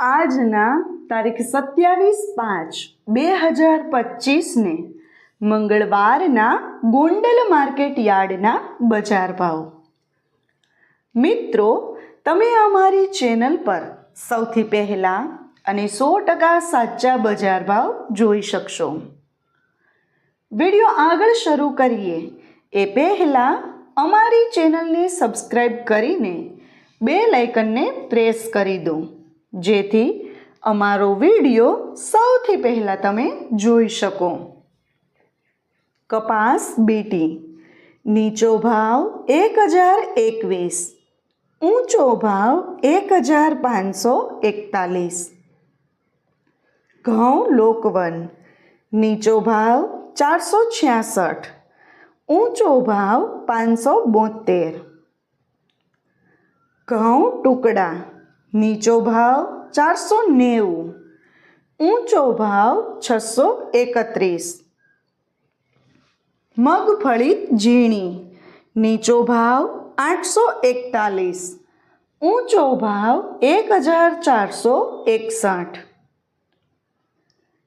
આજના તારીખ સત્યાવીસ પાંચ બે હજાર પચીસને મંગળવારના ગોંડલ માર્કેટ યાર્ડના બજાર ભાવ. મિત્રો, તમે અમારી ચેનલ પર સૌથી પહેલાં અને સો ટકા સાચા બજાર ભાવ જોઈ શકશો. વીડિયો આગળ શરૂ કરીએ. એ પહેલાં અમારી ચેનલને સબસ્ક્રાઈબ કરીને બે લાઇકનને પ્રેસ કરી દો. જેથી અમારો વીડિયો સૌથી પહેલાં તમે જોઈ શકો. કપાસ બીટી, નીચો ભાવ એક હજાર એકવીસ, ઊંચો ભાવ એક હજાર પાંચસો એકતાલીસ. ઘઉં લોકવન, નીચો ભાવ ચારસો છ્યાસઠ, ઊંચો ભાવ પાંચસો બોતેર ઘઉં ટુકડા નીચો ભાવ ચારસો નેવું, ઊંચો ભાવ છસો એકત્રીસ. મગફળી ઝીણી, નીચો ભાવ આઠસો એકતાલીસ, ઊંચો ભાવ એક હજાર ચારસો એકસઠ.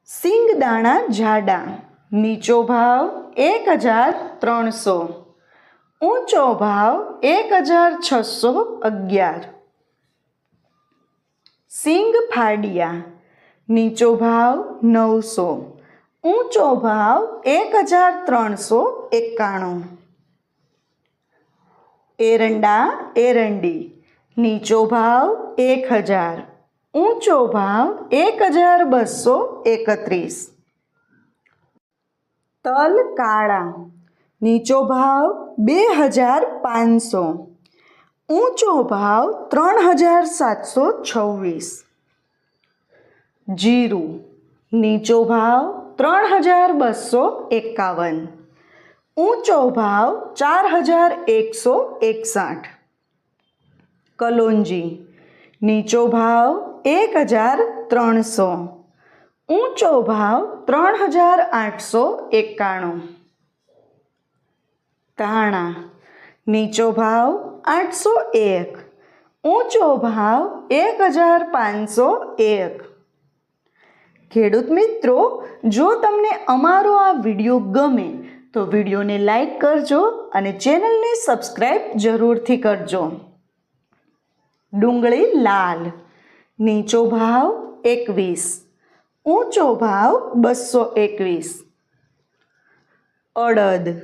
સિંગદાણા જાડા, નીચો ભાવ એક હજાર ત્રણસો, ઊંચો ભાવ એક હજાર છસો અગિયાર. સિંગ ફાડિયા, નીચો ભાવ નવસો, ઊંચો ભાવ એક હજાર ત્રણસો એકાણું. એરંડા એરંડી, નીચો ભાવ એક હજાર ઊંચો ભાવ એક હજાર બસો એકત્રીસ. તલ કાળા, નીચો ભાવ બે હજાર પાંચસો ઊંચો ભાવ ત્રણ હજાર સાતસો છવ્વીસ. જીરું, નીચો ભાવ ત્રણ હજાર બસો એકાવન. ઊંચો ભાવ ચાર હજાર એકસો એકસાઠ. કલોંજી, નીચો ભાવ એક હજાર ત્રણસો. ઊંચો ભાવ ત્રણ હજાર આઠસો એકાણું. ધાણા નીચો ભાવ આઠસો એક, ઊંચો ભાવ એક હજાર પાંચસો એક. ખેડૂત મિત્રો, જો તમને અમારો આ વીડિયો ગમે, તો વિડીયોને લાઈક કરજો અને ચેનલને સબસ્ક્રાઈબ જરૂરથી કરજો. ડુંગળી લાલ, નીચો ભાવ એકવીસ, ઊંચો ભાવ બસો એકવીસ. અડદ,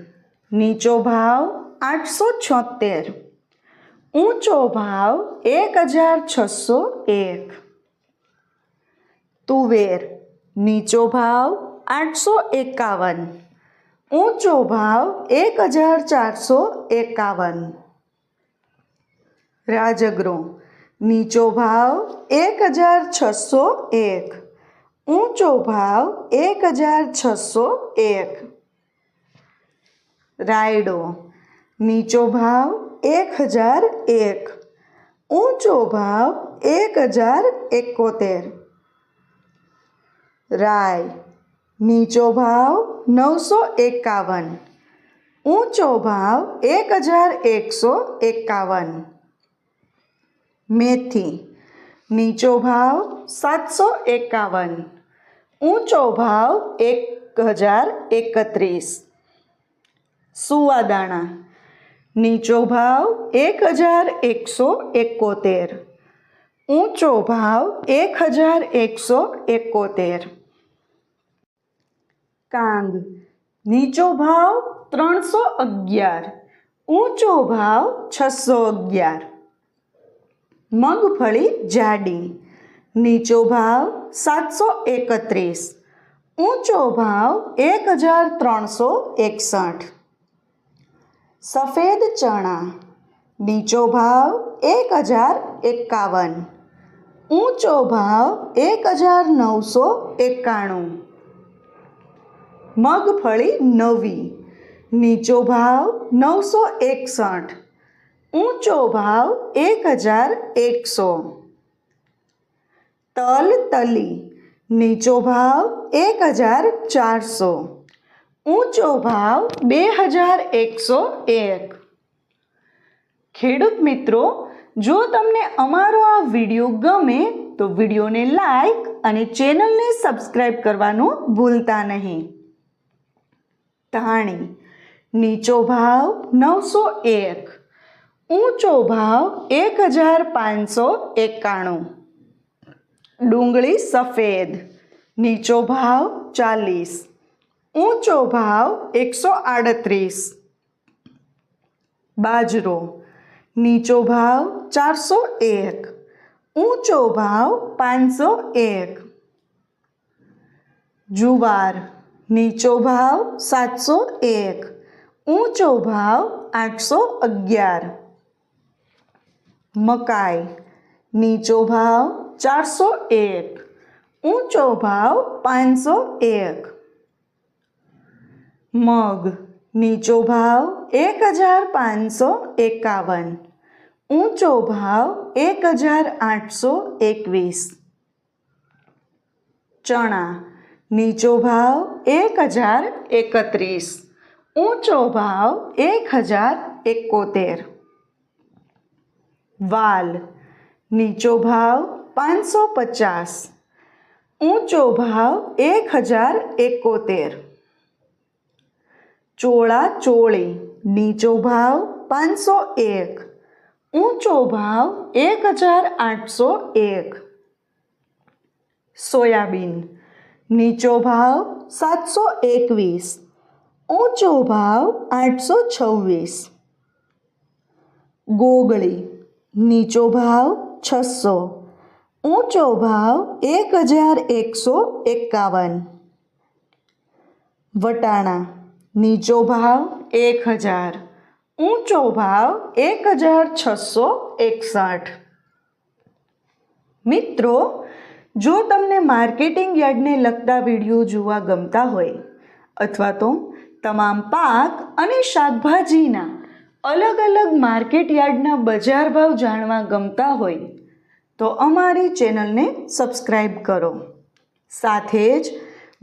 નીચો ભાવ આઠસો છોતેર. ઊંચો ભાવ એક હજાર છસો એક. તુવેર, નીચો ભાવ આઠસો એકાવન. ઊંચો ભાવ એક હજાર ચારસો એકાવન. રાજગરો નીચો ભાવ એક હજાર છસો એક. ઊંચો ભાવ એક હજાર છસો એક. રાયડો નીચો ભાવ એક હજાર એક. ઊંચો ભાવ એક હજાર એકોતેર. રાય, નીચો ભાવ નવસો એકાવન. ઊંચો ભાવ એક હજાર એકસો એકાવન. મેથી, નીચો ભાવ સાતસો એકાવન. ઊંચો ભાવ એક હજાર એકત્રીસ. સુવાદાણા નીચો ભાવ એક હજાર એકસો એકોતેર. ઊંચો ભાવ એક હજાર એકસો એકોતેર. કાંગ. નીચો ભાવ ત્રણસો અગિયાર. ઊંચો ભાવ છસો અગિયાર. મગફળી જાડી. નીચો ભાવ સાતસો એકત્રીસ. ઊંચો ભાવ એક હજાર ત્રણસો એકસઠ. સફેદ ચણા, નીચો ભાવ એક હજાર એકાવન, ઊંચો ભાવ એક હજાર નવસો એકાણું. મગફળી નવી, નીચો ભાવ નવસો એકસઠ, ઊંચો ભાવ એક હજાર એકસો. તલ તલી, નીચો ભાવ એક હજાર ચારસો. ઊંચો ભાવ બે હજાર એકસો એક. ખેડૂત મિત્રો, જો તમને અમારો આ વીડિયો ગમે, તો વિડીયોને લાઈક અને ચેનલને સબસ્ક્રાઈબ કરવાનું ભૂલતા નહીં. ધાણી, નીચો ભાવ નવસો એક. ઊંચો ભાવ એક હજાર પાંચસો એકાણું. ડુંગળી સફેદ, નીચો ભાવ ચાલીસ. ઊંચો ભાવ એકસો આડત્રીસ. બાજરો, નીચો ભાવ ચારસો એક, ઊંચો ભાવ પાંચસો એક. જુવાર, નીચો ભાવ સાતસો એક, ઊંચો ભાવ આઠસો અગિયાર. મકાઈ, નીચો ભાવ ચારસો એક, ઊંચો ભાવ પાંચસો એક. મગ, નીચો ભાવ એક હજાર પાંચસો એકાવન. ઊંચો ભાવ એક હજાર આઠસો એકવીસ. ચણા, નીચો ભાવ એક હજાર એકત્રીસ. ઊંચો ભાવ એક હજાર એકોતેર. વાલ, નીચો ભાવ પાંચસો પચાસ. ઊંચો ભાવ એક હજાર એકોતેર. ચોળા ચોળી, નીચો ભાવ પાંચસો એક, ઊંચો ભાવ એક હજાર આઠસો એક. સોયાબીન, નીચો ભાવ સાતસો એકવીસ, ઊંચો ભાવ આઠસો છવ્વીસ. ગોગળી, નીચો ભાવ છસો, ઊંચો ભાવ એક હજાર એકસો એકાવન. વટાણા નીચો ભાવ એક હજાર. ઊંચો ભાવ એક હજાર છસો એકસઠ. મિત્રો, જો તમને માર્કેટિંગ યાર્ડને લગતા વીડિયો જોવા ગમતા હોય અથવા તો તમામ પાક અને શાકભાજીના અલગ અલગ માર્કેટ યાર્ડના બજાર ભાવ જાણવા ગમતા હોય, તો અમારી ચેનલને સબસ્ક્રાઈબ કરો. સાથે જ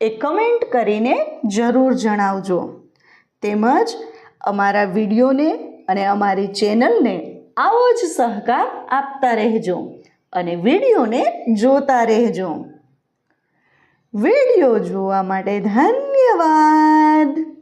એ કમેન્ટ કરીને જરૂર જણાવજો. તેમજ અમારા વિડીયોને અને અમારી ચેનલને આવો જ સહકાર આપતા રહેજો અને વિડીયોને જોતા રહેજો. વીડિયો જોવા માટે ધન્યવાદ.